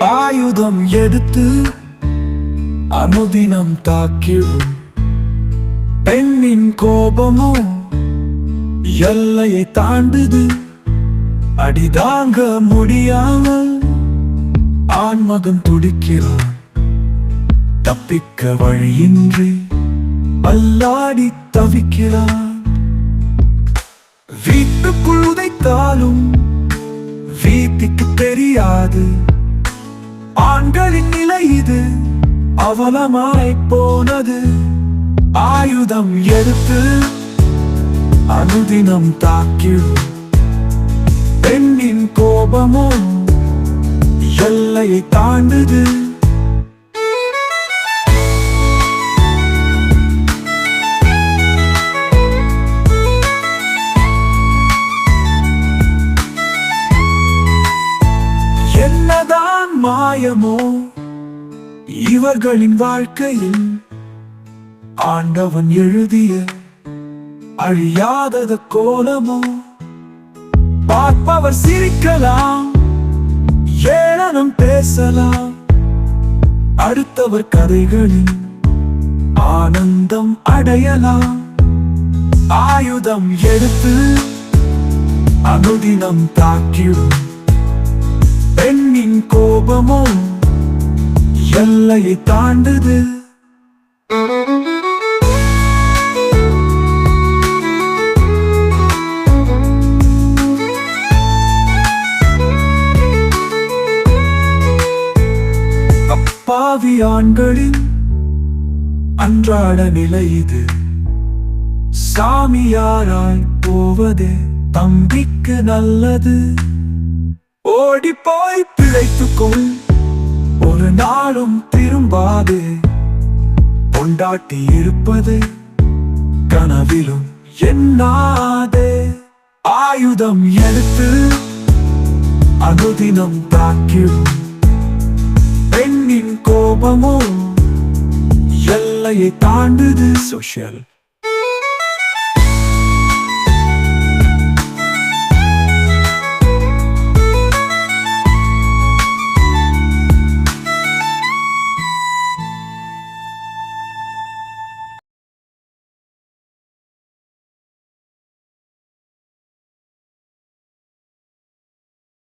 ஆயுதம் எடுத்து அனுதினம் தாக்கிடும். பெண்ணின் கோபமோ எல்லையை தாண்டுது. அடிதாங்க முடியாமல் ஆண்மகன் துடிக்கிறான். தப்பிக்க வழியின்றி அல்லாடி தவிக்கிறான் வீட்டுக்குள் உதைத்தாலும் வீட்டுக்கு தெரியாது. ஆண்களின் நிலை இது அவலமாய் போனது. ஆயுதம் எடுத்து அனுதினம் தாக்கிடும். பெண்ணின் கோபமும் எல்லையை தாண்டுது. மாயமோ? இவர்களின் வாழ்க்கையில் ஆண்டவன் எழுதிய அழியாதது கோலமோ? பார்ப்பவர் சிரிக்கலாம் ஏளனம் பேசலாம். அடுத்தவர் கதைகளில் ஆனந்தம் அடையலாம். ஆயுதம் எடுத்து அனுதினம் தாக்கிடும். கோபமும் எல்லையை தாண்டுது. அப்பாவி ஆண்களின் அன்றாட நிலை இது. சாமியாராய் போவது தம்பிக்கு நல்லது. ஓடி போய் பிழைத்துக்கொள். ஒரு நாளும் திரும்பாது. கொண்டாட்டி இருப்பது கனவிலும் எண்ணாதே. ஆயுதம் எடுத்து அனுதினம் தாக்கிடும் பெண்ணின் கோபமும் எல்லையை தாண்டுது சோஷியல்